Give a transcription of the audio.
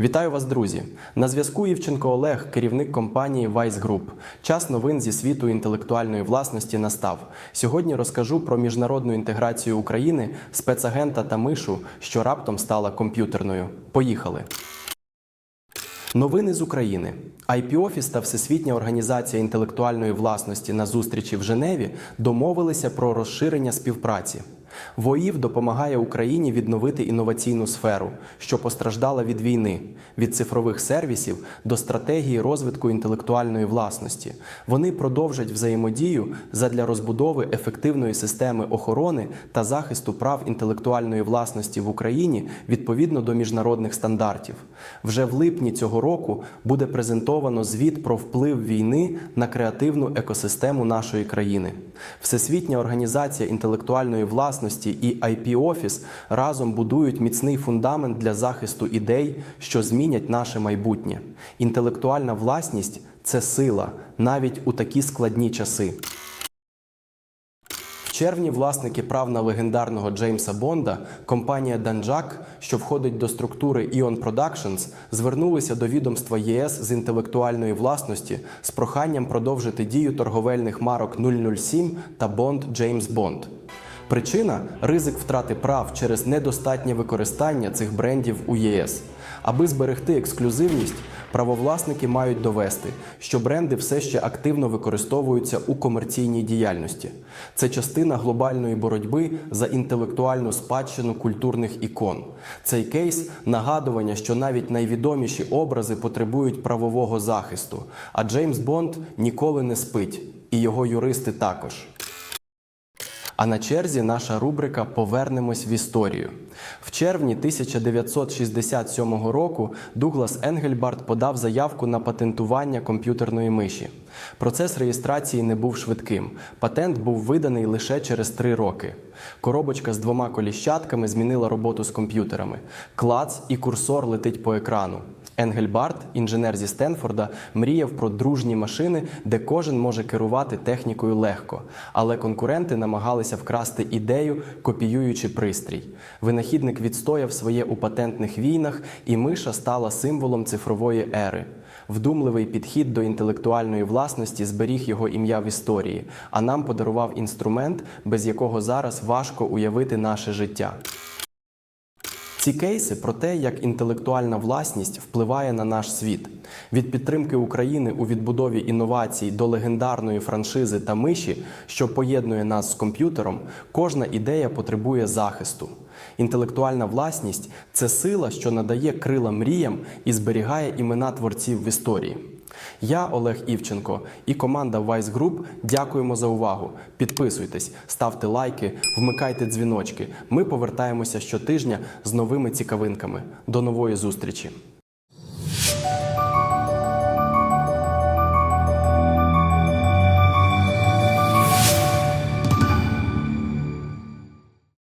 Вітаю вас, друзі! На зв'язку Івченко Олег, керівник компанії Vice Group. Час новин зі світу інтелектуальної власності настав. Сьогодні розкажу про міжнародну інтеграцію України, спецагента та мишу, що раптом стала комп'ютерною. Поїхали! Новини з України. IP Office та Всесвітня організація інтелектуальної власності на зустрічі в Женеві домовилися про розширення співпраці. ВОІВ допомагає Україні відновити інноваційну сферу, що постраждала від війни, від цифрових сервісів до стратегії розвитку інтелектуальної власності. Вони продовжать взаємодію задля розбудови ефективної системи охорони та захисту прав інтелектуальної власності в Україні відповідно до міжнародних стандартів. Вже в липні цього року буде презентовано звіт про вплив війни на креативну екосистему нашої країни. Всесвітня організація інтелектуальної власності і IP Office разом будують міцний фундамент для захисту ідей, що змінять наше майбутнє. Інтелектуальна власність це сила навіть у такі складні часи. Червні власники прав на легендарного Джеймса Бонда, компанія Данджак, що входить до структури Ion Productions, звернулися до відомства ЄС з інтелектуальної власності з проханням продовжити дію торговельних марок 007 та Бонд Джеймс Бонд. Причина ризик втрати прав через недостатнє використання цих брендів у ЄС. Аби зберегти ексклюзивність, правовласники мають довести, що бренди все ще активно використовуються у комерційній діяльності. Це частина глобальної боротьби за інтелектуальну спадщину культурних ікон. Цей кейс нагадування, що навіть найвідоміші образи потребують правового захисту, а Джеймс Бонд ніколи не спить, і його юристи також. А на черзі наша рубрика Повернемось в історію. В червні 1967 року Дуглас Енгельбарт подав заявку на патентування комп'ютерної миші. Процес реєстрації не був швидким. Патент був виданий лише через три роки. Коробочка з двома коліщатками змінила роботу з комп'ютерами. Клац і курсор летить по екрану. Енгельбарт, інженер зі Стенфорда, мріяв про дружні машини, де кожен може керувати технікою легко. Але конкуренти намагалися вкрасти ідею, копіюючи пристрій. Винахідник відстояв своє у патентних війнах, і миша стала символом цифрової ери. Вдумливий підхід до інтелектуальної власності зберіг його ім'я в історії, а нам подарував інструмент, без якого зараз важко уявити наше життя. Ці кейси про те, як інтелектуальна власність впливає на наш світ. Від підтримки України у відбудові інновацій до легендарної франшизи та миші, що поєднує нас з комп'ютером, кожна ідея потребує захисту. Інтелектуальна власність це сила, що надає крила мріям і зберігає імена творців в історії. Я Олег Івченко і команда Vice Group дякуємо за увагу. Підписуйтесь, ставте лайки, вмикайте дзвіночки. Ми повертаємося щотижня з новими цікавинками. До нової зустрічі!